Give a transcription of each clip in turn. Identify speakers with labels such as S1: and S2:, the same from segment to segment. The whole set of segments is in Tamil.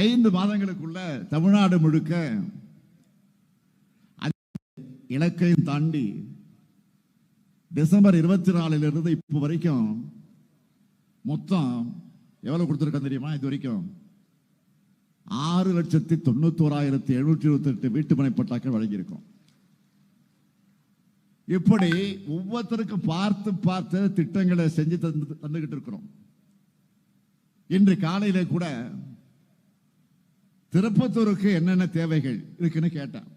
S1: ஐந்து மாதங்களுக்குள்ள தமிழ்நாடு முழுக்க இலக்கையும் தாண்டி டிசம்பர் இருபத்தி நாலுலேருந்து இப்போ வரைக்கும் மொத்தம் எவ்வளவு கொடுத்துருக்கோம் தெரியுமா இது வரைக்கும்? ஆறு லட்சத்தி தொண்ணூத்தோராயிரத்தி எழுநூற்றி இருபத்தி எட்டு வீட்டுமனை பட்டாக்கள் வழங்கியிருக்கோம். இப்படி ஒவ்வொருத்தருக்கும் பார்த்து பார்த்து திட்டங்களை செஞ்சு தந்து தந்துகிட்டு இருக்கிறோம். இன்று காலையில கூட திருப்பத்தூருக்கு என்னென்ன தேவைகள் இருக்குன்னு கேட்டான்.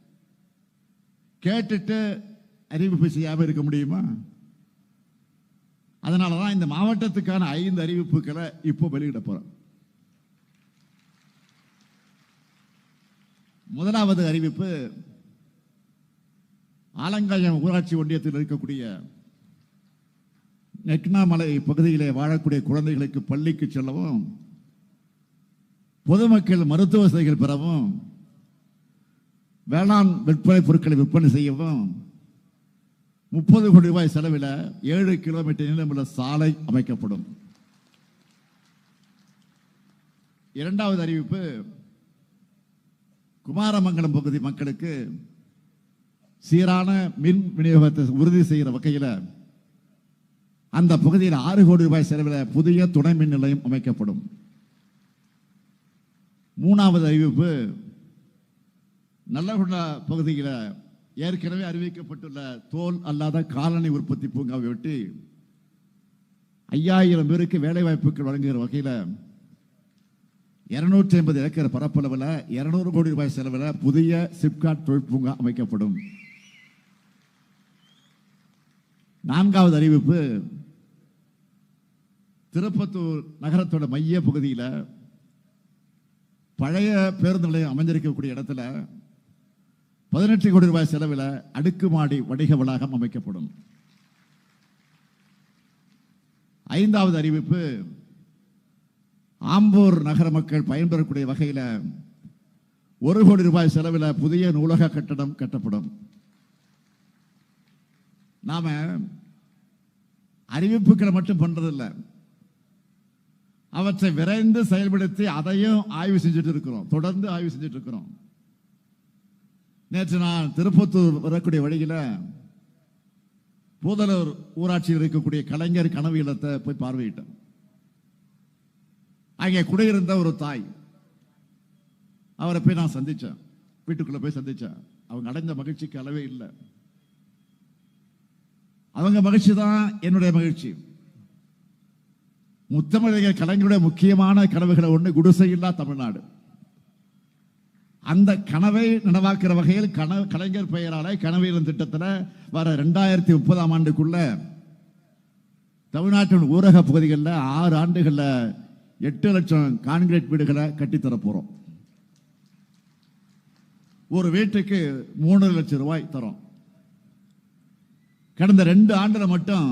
S1: கேட்டுட்டு அறிவிப்பு செய்யாம இருக்க முடியுமா? அதனால தான் இந்த மாவட்டத்துக்கான ஐந்து அறிவிப்புகளை இப்போ வெளியிட போறோம். முதலாவது அறிவிப்பு ஆலங்காயம் ஊராட்சி ஒன்றியத்தில் இருக்கக்கூடிய நெக்னாமலை பகுதியிலே வாழக்கூடிய குழந்தைகளுக்கு பள்ளிக்கு செல்லவும் பொதுமக்கள் மருத்துவ வசதிகள் பெறவும் வேளாண் விற்பனை பொருட்களை விற்பனை செய்யவும் முப்பது கோடி ரூபாய் செலவில் ஏழு கிலோமீட்டர் நீளமுள்ள சாலை அமைக்கப்படும். இரண்டாவது அறிவிப்பு குமாரமங்கலம் பகுதி மக்களுக்கு சீரான மின் விநியோகத்தை உறுதி செய்கிற வகையில் அந்த பகுதியில் ஆறு கோடி ரூபாய் செலவில் புதிய துணை மின் நிலையம் அமைக்கப்படும். மூணாவது அறிவிப்பு நல்லகுண்டா பகுதியில் ஏற்கனவே அறிவிக்கப்பட்டுள்ள தோல் அல்லாத காலணி உற்பத்தி பூங்காவை ஒட்டி ஐயாயிரம் பேருக்கு வேலைவாய்ப்புகள் வழங்குகிற வகையில் இருநூற்றி ஐம்பது ஏக்கர் பரப்பளவில் இருநூறு கோடி ரூபாய் செலவில் புதிய சிப்காட் தொழில் பூங்கா அமைக்கப்படும். நான்காவது அறிவிப்பு திருப்பத்தூர் நகரத்தோட மைய பகுதியில் பழைய பேருந்து நிலையம் அமைஞ்சிருக்கக்கூடிய இடத்துல பதினெட்டு கோடி ரூபாய் செலவில் அடுக்குமாடி வணிக வளாகம் அமைக்கப்படும். ஐந்தாவது அறிவிப்பு ஆம்பூர் நகர மக்கள் பயன்பெறக்கூடிய வகையில் ஒரு கோடி ரூபாய் செலவில் புதிய நூலக கட்டடம் கட்டப்படும். நாம் அறிவிப்புகளை மட்டும் பண்ணுறதில்லை அவற்றை விரைந்து செயல்படுத்தி அதையும் ஆய்வு செஞ்சுட்டு இருக்கிறோம் தொடர்ந்து ஆய்வு செஞ்சுட்டு இருக்கிறோம் நேற்று நான் திருப்பத்தூர் வரக்கூடிய வழியில் பூதலூர் ஊராட்சியில் இருக்கக்கூடிய கலைஞர் கனவு இல்லத்தை போய் பார்வையிட்டேன். அங்கே குடியிருந்த ஒரு தாய் அவரை போய் நான் சந்தித்தேன் வீட்டுக்குள்ளே போய் சந்தித்தேன் அவங்க அடைந்த மகிழ்ச்சிக்கு அளவே இல்லை. அவங்க மகிழ்ச்சி தான் என்னுடைய மகிழ்ச்சி. முத்தமிழக கலைஞருடைய முக்கியமான கனவுகளை ஒன்று குடிசையில்லா தமிழ்நாடு. அந்த கனவை நனவாக்குற வகையில் கன கலைஞர் பெயராலே கனவீரன் திட்டத்தில் வர ரெண்டாயிரத்தி முப்பதாம் ஆண்டுக்குள்ள தமிழ்நாட்டின் ஊரக பகுதிகளில் ஆறு ஆண்டுகளில் எட்டு லட்சம் கான்கிரீட் வீடுகளை கட்டித்தர போகிறோம் ஒரு வீட்டுக்கு மூணு லட்சம் ரூபாய் தரும். கடந்த ரெண்டு ஆண்டில் மட்டும்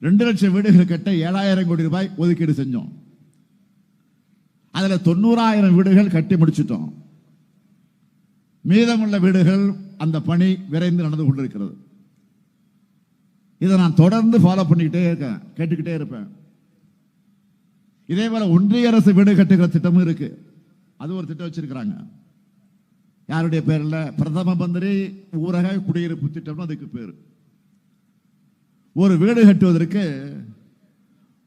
S1: ரெண்டு லட்சம் வீடுகள் கட்ட ஏழாயிரம் கோடி ரூபாய் ஒதுக்கீடு செஞ்சோம். அதில் தொண்ணூறாயிரம் வீடுகள் கட்டி முடிச்சிட்டோம். மீதமுள்ள வீடுகள் அந்த பணி விரைந்து நடந்து கொண்டிருக்கிறது. இதை நான் தொடர்ந்து ஃபாலோ பண்ணிக்கிட்டே இருக்கேன் கேட்டுக்கிட்டே இருப்பேன். இதே போல ஒன்றிய அரசு வீடு கட்டுகிற திட்டமும் இருக்கு. அது ஒரு திட்டம் வச்சிருக்கிறாங்க. யாருடைய பேரில்? பிரதம மந்திரி ஊரக குடியிருப்பு திட்டம்னு அதுக்கு பேர். ஒரு வீடு கட்டுவதற்கு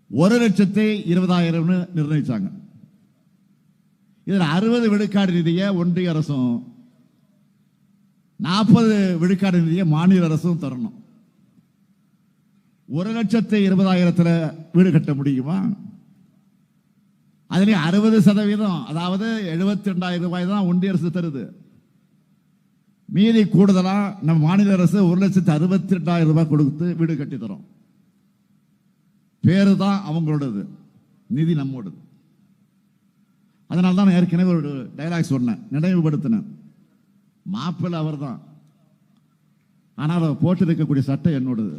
S1: ஒரு லட்சத்தி இருபதாயிரம்னு நிர்ணயிச்சாங்க. இதில் அறுபது விழுக்காடு நிதியை ஒன்றிய அரசும் நாற்பது விழுக்காடு நிதியை மாநில அரசும் தரணும். ஒரு லட்சத்தி இருபதாயிரத்தில் வீடு கட்ட முடியுமா? அதுலேயும் அறுபது சதவீதம் அதாவது எழுபத்தி ரெண்டாயிரம் ரூபாய் தான் ஒன்றிய அரசு தருது. மீதி கூடுதலா நம்ம மாநில அரசு ஒரு லட்சத்தி அறுபத்தி ரெண்டாயிரம் ரூபாய் கொடுத்து வீடு கட்டி தரோம். பேரு தான் அவங்களோடது. நிதி நம்மோடது. அதனால தான் நான் ஏற்கனவே ஒரு டைலாக் சொன்னேன். நினைவுபடுத்தினேன். மாப்பிள்ளை அவர் தான் ஆனால் அவர் போட்டிருக்கக்கூடிய சட்டம் சட்டை என்னோடது.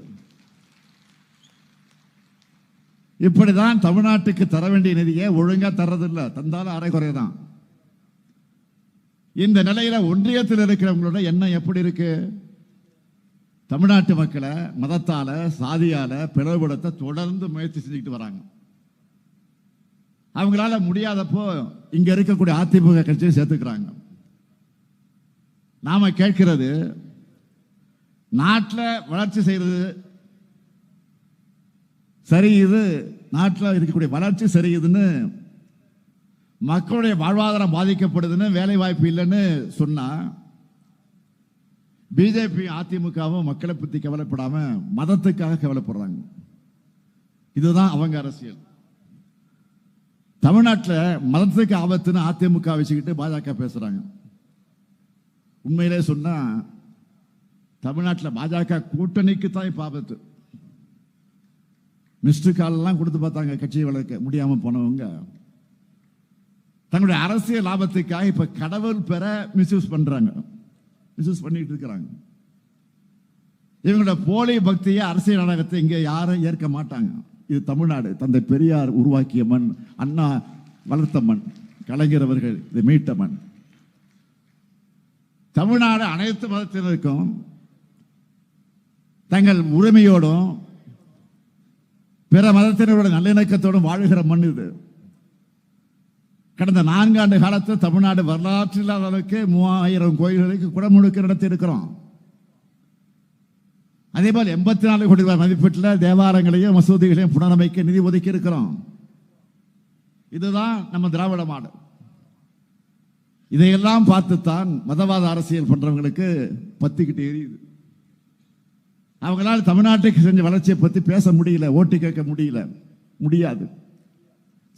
S1: இப்படிதான் தமிழ்நாட்டுக்கு தர வேண்டிய நிதியை ஒழுங்கா தர்றதில்ல. தந்தாலும் அரைகுறை தான் இந்த நிலையில ஒன்றியத்தில் இருக்கிறவங்களோட எண்ணம் எப்படி இருக்கு? தமிழ்நாட்டு மக்களை மதத்தால சாதியால பிளவுபடுத்த தொடர்ந்து முயற்சி செஞ்சுக்கிட்டு வராங்க. அவங்களால முடியாதப்போ இங்க இருக்கக்கூடிய அதிமுக கட்சியை சேர்த்துக்கிறாங்க. நாம கேட்கிறது நாட்டில் வளர்ச்சி செய்யறது சரி இது நாட்டில் இருக்கக்கூடிய வளர்ச்சி சரியுதுன்னு மக்களுடைய வாழ்வாதாரம் பாதிக்கப்படுதுன்னு வேலை வாய்ப்பு இல்லைன்னு சொன்னா பிஜேபி அதிமுகவும் மக்களை பத்தி கவலைப்படாம மதத்துக்காக கவலைப்படுறாங்க. இதுதான் அவங்க அரசியல். தமிழ்நாட்டில் மதத்துக்கு ஆபத்துன்னு அதிமுக வச்சுக்கிட்டு பாஜக பேசுறாங்க. உண்மையிலே சொன்னா தமிழ்நாட்டில் பாஜக கூட்டணிக்கு தான் இப்ப ஆபத்து. மிஸ்டு கால் எல்லாம் கொடுத்து பார்த்தாங்க கட்சியை வளர்க்க முடியாம போனவங்க. தங்களுடைய அரசியல் லாபத்துக்காக இப்ப கடவுள் பெற மிஸ்யூஸ் பண்றாங்க. மிஸ்யூஸ் பண்ணிட்டு இருக்கிறாங்க. இவங்களோட போலி பக்தியை அரசியல் நாடகத்தை இங்கே யாரும் ஏற்க மாட்டாங்க. இது தமிழ்நாடு. தந்தை பெரியார் உருவாக்கிய மண் அண்ணா வளர்த்த மண் கலைஞர் அவர்கள் இது மீட்ட மண். தமிழ்நாடு அனைத்து மதத்தினருக்கும் தங்கள் உரிமையோடும் பிற மதத்தினரோட நல்லிணக்கத்தோடும் வாழுகிற மண் இது. கடந்த நான்காண்டு காலத்தில் தமிழ்நாடு வரலாற்று இல்லாத அளவுக்கு மூவாயிரம் கோயில்களுக்கு குடமுழுக்கு நடத்தி இருக்கிறோம். அதே போல் எண்பத்தி நாலு கோடி ரூபாய் மதிப்பீட்டில் தேவாலயங்களையும் மசூதிகளையும் புனரமைக்க நிதி ஒதுக்கி இருக்கிறோம். இதுதான் நம்ம திராவிட மாடு இதையெல்லாம் பார்த்துத்தான் மதவாத அரசியல் பண்றவங்களுக்கு பத்திக்கிட்டு எரியுது. அவங்களால தமிழ்நாட்டுக்கு செஞ்ச வளர்ச்சியை பத்தி பேச முடியல ஓட்டு கேட்க முடியல முடியாது.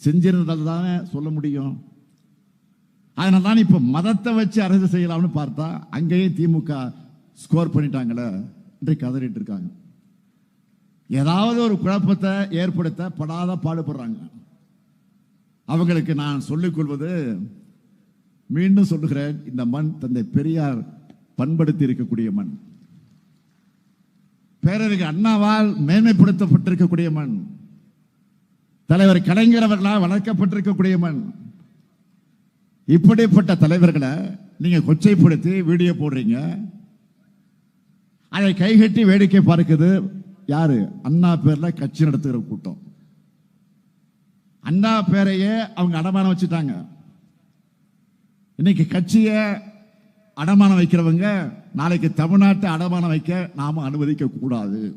S1: செஞ்சிருந்தால் தானே சொல்ல முடியும். அதனால தான் இப்போ மதத்தை வச்சு அரசு செய்யலாம்னு பார்த்தா அங்கேயும் திமுக ஸ்கோர் பண்ணிட்டாங்களே இன்றைக்கு கதறிட்டு இருக்காங்க ஏதாவது ஒரு குழப்பத்தை ஏற்படுத்த படாத பாடுபடுறாங்க. அவங்களுக்கு நான் சொல்லிக் கொள்வது மீண்டும் சொல்லுகிறேன் இந்த மண் தந்தை பெரியார் பண்படுத்தி இருக்கக்கூடிய மண். பேரறிஞர் அண்ணாவால் மேன்மைப்படுத்தப்பட்டிருக்கக்கூடிய மண். தலைவர் கலைஞர் அவர்களால் வளர்க்கப்பட்டிருக்கக்கூடிய மண். இப்படிப்பட்ட தலைவர்களை நீங்க கொச்சைப்படுத்தி வீடியோ போடுறீங்க. அதை கைகட்டி வேடிக்கை பார்க்குது யாரு? அண்ணா பேர்ல கட்சி நடத்துகிற கூட்டம். அண்ணா பேரையே அவங்க அடமானம் வச்சுட்டாங்க. இன்னைக்கு கட்சியை அடமானம் வைக்கிறவங்க நாளைக்கு தமிழ்நாட்டை அடமானம் வைக்க நாம அனுமதிக்க கூடாது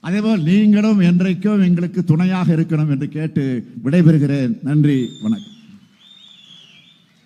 S1: அதேபோல் நீங்களும் என்றைக்கும் எங்களுக்கு துணையாக இருக்கணும் என்று கேட்டு விடைபெறுகிறேன். நன்றி வணக்கம்.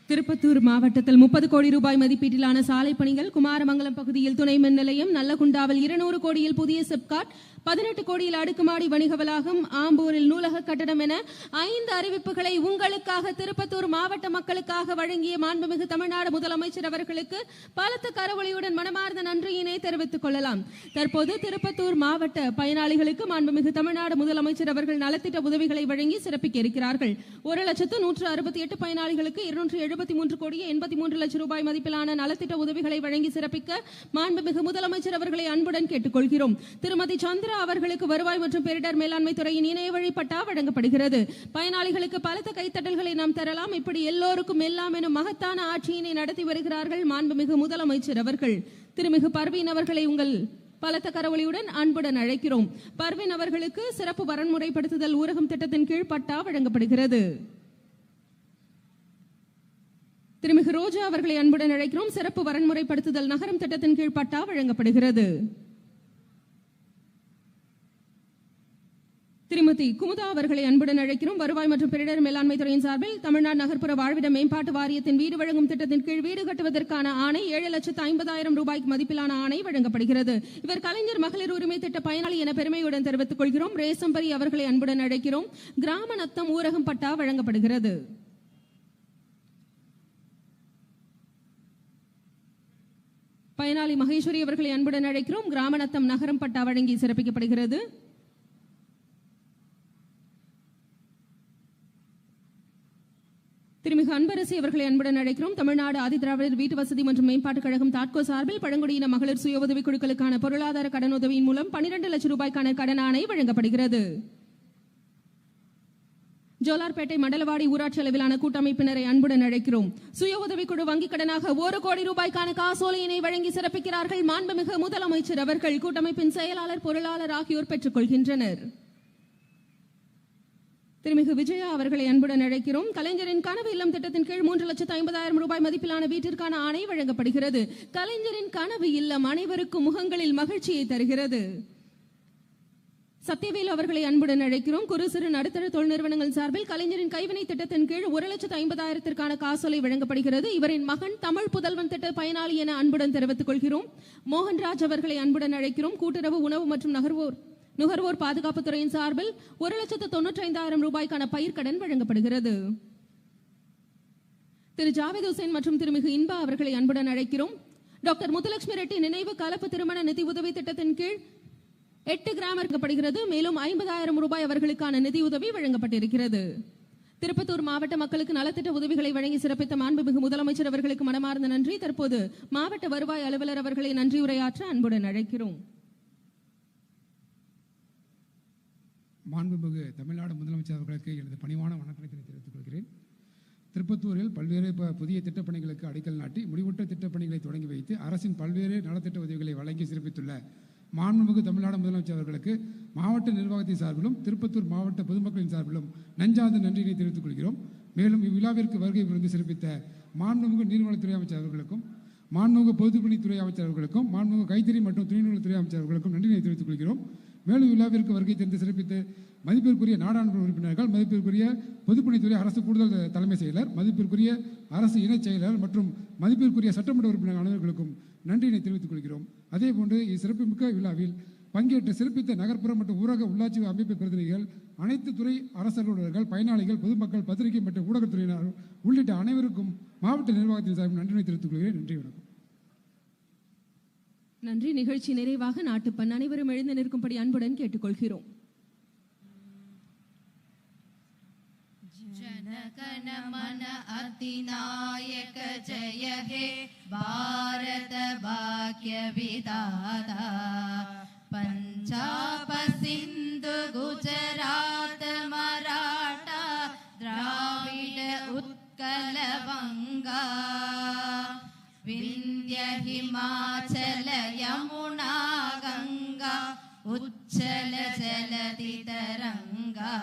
S2: திருப்பத்தூர் மாவட்டத்தில் முப்பது கோடி ரூபாய் மதிப்பீட்டிலான சாலை பணிகள் குமாரமங்கலம் பகுதியில் துணை மின் நிலையம் நல்லகுண்டாவில் இருநூறு கோடியில் புதிய சிப்காட் பதினெட்டு கோடியில் அடுக்குமாடி வணிக வளாகம் ஆம்பூரில் நூலக கட்டடம் என ஐந்து அறிவிப்புகளை உங்களுக்காக திருப்பத்தூர் மாவட்ட மக்களுக்காக வழங்கிய மாண்புமிகு தமிழ்நாடு முதலமைச்சர் அவர்களுக்கு பலத்த கரவொலியுடன் மனமார்ந்த நன்றியினை தெரிவித்துக் கொள்ளலாம். தற்போது திருப்பத்தூர் மாவட்ட பயனாளிகளுக்கு மாண்புமிகு தமிழ்நாடு முதலமைச்சர் அவர்கள் நலத்திட்ட உதவிகளை வழங்கி சிறப்பிக்க இருக்கிறார்கள். ஒரு லட்சத்து நூற்று அறுபத்தி எட்டு பயனாளிகளுக்கு இருநூற்று எழுபத்தி மூன்று கோடியே எண்பத்தி மூன்று லட்சம் ரூபாய் மதிப்பிலான நலத்திட்ட உதவிகளை வழங்கி சிறப்பிக்க மாண்புமிகு முதலமைச்சர் அவர்களை அன்புடன் கேட்டுக்கொள்கிறோம். திருமதி சந்திர அவர்களுக்கு வருவாய் மற்றும் பேரிடர் மேலாண்மை துறையின் இணைய வழி பட்டா வழங்கப்படுகிறது. பயனாளிகளுக்கு பலத்த கைத்தட்டல்களை நாம் தரலாம். இப்படி எல்லோருக்கும் எல்லாம் எனும் மகத்தான ஆட்சியினை நடத்தி வருகிறார்கள் மாண்புமிகு முதலமைச்சர் அவர்கள். திருமிகு பர்வீன் அவர்களை உங்கள் பலத்த கரவொலியுடன் அன்புடன் அழைக்கிறோம். பர்வீன் அவர்களுக்கு சிறப்பு வரன்முறைப்படுத்துதல் ஊரகம் திட்டத்தின் கீழ் பட்டா வழங்கப்படுகிறது. திருமிகு ரோஜா அவர்களை அன்புடன் அழைக்கிறோம். சிறப்பு வரன்முறைப்படுத்துதல் நகரம் திட்டத்தின் கீழ் பட்டா வழங்கப்படுகிறது. திருமதி குமுதா அவர்களை அன்புடன் அழைக்கிறோம். வருவாய் மற்றும் பேரிடர் மேலாண்மை துறையின் சார்பில் தமிழ்நாடு நகர்ப்புற வாழ்விட மேம்பாட்டு வாரியத்தின் வீடு வழங்கும் திட்டத்தின் கீழ் வீடு கட்டுவதற்கான ஆணை ஏழு லட்சத்து ஐம்பதாயிரம் ரூபாய்க்கு மதிப்பிலான ஆணை வழங்கப்படுகிறது. இவர் கலைஞர் மகளிர் உரிமை திட்ட பயனாளி என பெருமையுடன் தெரிவித்துக் கொள்கிறோம். ரேசம்பரி அவர்களை அன்புடன் அழைக்கிறோம். கிராம நத்தம் ஊரகம் பட்டா வழங்கப்படுகிறது. பயனாளி மகேஸ்வரி அவர்களை அன்புடன் அழைக்கிறோம். கிராமநத்தம் நகரம் பட்டா வழங்கி சிறப்பிக்கப்படுகிறது. திருமிகு அன்பரசி அவர்களை அன்புடன் அழைக்கிறோம். தமிழ்நாடு ஆதிதிராவிடர் வீட்டு வசதி மற்றும் மேம்பாட்டுக் கழகம் தாட்கோ சார்பில் பழங்குடியின மகளிர் சுய உதவிக் குழுக்களுக்கான பொருளாதார கடனுதவியின் மூலம் 12 லட்சம் ரூபாய்க்கான கடன் ஆணை வழங்கப்படுகிறது. ஜோலார்பேட்டை மண்டலவாடி ஊராட்சி அளவிலான கூட்டமைப்பினரை அன்புடன் அழைக்கிறோம். சுய உதவிக்குழு வங்கிக் கடனாக ஒரு கோடி ரூபாய்க்கான காசோலையினை வழங்கி சிறப்பிக்கிறார்கள். மாண்புமிகு முதலமைச்சர் அவர்கள் கூட்டமைப்பின் செயலாளர் பொருளாளர் ஆகியோர் பெற்றுக் கொள்கின்றனர். திருமிகு விஜயா அவர்களை அன்புடன் அழைக்கிறோம். கலைஞரின் கனவு இல்லம் திட்டத்தின் கீழ் மூன்று லட்சத்து ஐம்பதாயிரம் ரூபாய் மதிப்பிலான வீட்டிற்கான ஆணை வழங்கப்படுகிறது. கலைஞரின் கனவு இல்லம் அனைவருக்கும் முகங்களில் மகிழ்ச்சியை தருகிறது. சத்யவேல் அவர்களை அன்புடன் அழைக்கிறோம். குறு சிறு நடுத்தர தொழில் நிறுவனங்கள் சார்பில் கலைஞரின் கைவினை திட்டத்தின் கீழ் ஒரு லட்சத்து ஐம்பதாயிரத்திற்கான காசோலை வழங்கப்படுகிறது. இவரின் மகன் தமிழ் புதல்வன் திட்ட பயனாளி என அன்புடன் தெரிவித்துக் கொள்கிறோம். மோகன்ராஜ் அவர்களை அன்புடன் அழைக்கிறோம். கூட்டுறவு உணவு மற்றும் நகர்வோர் நுகர்வோர் பாதுகாப்புத்துறையின் சார்பில் ஒரு லட்சத்து தொன்னூற்றி ஐந்தாயிரம் ரூபாய்க்கான பயிர்க்கடன் வழங்கப்படுகிறது. திரு ஜாவேத் ஹுசேன் மற்றும் திருமிகு இன்பா அவர்களை அன்புடன் அழைக்கிறோம். டாக்டர் முத்துலட்சுமி ரெட்டி நினைவு கலப்பு திருமண நிதி உதவி திட்டத்தின் கீழ் எட்டு கிராம் இருக்கப்படுகிறது மேலும் ஐம்பதாயிரம் ரூபாய் அவர்களுக்கான நிதியுதவி வழங்கப்பட்டிருக்கிறது. திருப்பத்தூர் மாவட்ட மக்களுக்கு நலத்திட்ட உதவிகளை வழங்கி சிறப்பித்த மாண்புமிகு முதலமைச்சர் அவர்களுக்கு மனமார்ந்த நன்றி. தற்போது மாவட்ட வருவாய் அலுவலர் அவர்களை நன்றி உரையாற்ற அன்புடன் அழைக்கிறோம்.
S3: மாண்புமிகு தமிழ்நாடு முதலமைச்சர் அவர்களுக்கு எனது பணிவான வணக்கத்தை தெரிவித்துக் கொள்கிறேன். திருப்பத்தூரில் பல்வேறு புதிய திட்டப்பணிகளுக்கு அடிக்கல் நாட்டி முடிவுற்ற திட்டப்பணிகளை தொடங்கி வைத்து அரசின் பல்வேறு நலத்திட்ட உதவிகளை வழங்கி சிறப்பித்துள்ள மாண்புமிகு தமிழ்நாடு முதலமைச்சர் அவர்களுக்கு மாவட்ட நிர்வாகத்தின் சார்பிலும் திருப்பத்தூர் மாவட்ட பொதுமக்களின் சார்பிலும் நஞ்சார்ந்த நன்றியினை தெரிவித்துக் கொள்கிறோம். மேலும் இவ்விழாவிற்கு வருகை புரிந்து சிறப்பித்த மாண்புமிகு நீர்வளத்துறை அமைச்சர் அவர்களுக்கும் மாண்புமிகு பொதுப்பணித்துறை அமைச்சர் அவர்களுக்கும் மாண்புமிகு கைத்தறி மற்றும் துணிநூல்துறை அமைச்சர் அவர்களுக்கும் நன்றியினை தெரிவித்துக் கொள்கிறோம். மேலும் விழாவிற்கு வருகை தந்து சிறப்பித்து மதிப்பிற்குரிய நாடாளுமன்ற உறுப்பினர்கள் மதிப்பிற்குரிய பொதுப்பணித்துறை அரசு கூடுதல் தலைமை செயலர் மதிப்பிற்குரிய அரசு இணைச் செயலர் மற்றும் மதிப்பிற்குரிய சட்டமன்ற உறுப்பினர் அனைவர்களுக்கும் நன்றியினை தெரிவித்துக் கொள்கிறோம். அதேபோன்று இச்சிறப்புமிக்க விழாவில் பங்கேற்று சிறப்பித்த நகர்ப்புற மற்றும் ஊரக உள்ளாட்சி அமைப்பு பிரதிநிதிகள் அனைத்து துறை அரசர்களுடன் பயனாளிகள் பொதுமக்கள் பத்திரிகை மற்றும் ஊடகத்துறையினர் உள்ளிட்ட அனைவருக்கும் மாவட்ட நிர்வாகத்தின் சார்பில் நன்றியினை தெரிவித்துக் கொள்கிறேன். நன்றி வணக்கம்.
S2: நன்றி நிகழ்ச்சி நிறைவாக நாட்டுப்பண் அனைவரும் எழுந்து நிற்கும்படி அன்புடன் கேட்டுக்கொள்கிறோம்
S4: जनगण मन अतिनायक जय हे भारत भाग्य विदाता पञ्जाब सिन्धु गुजरात मराठा द्राविड उत्कल वङ्गा विन्ध्य हिमाचल उच्चल जलधि तरङ्गा।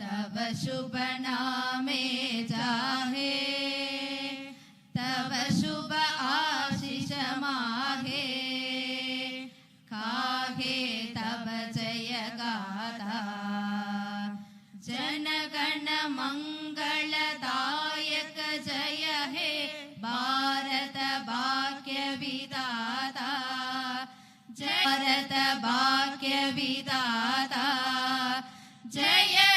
S4: तब शुभ नामे जाहे। तव शुभ आशिष माहे। काहे तव जय गाथा। जनगण मङ्गलदायक जय हे। भारत भाग्य जय भारत भाग्य विदाता जय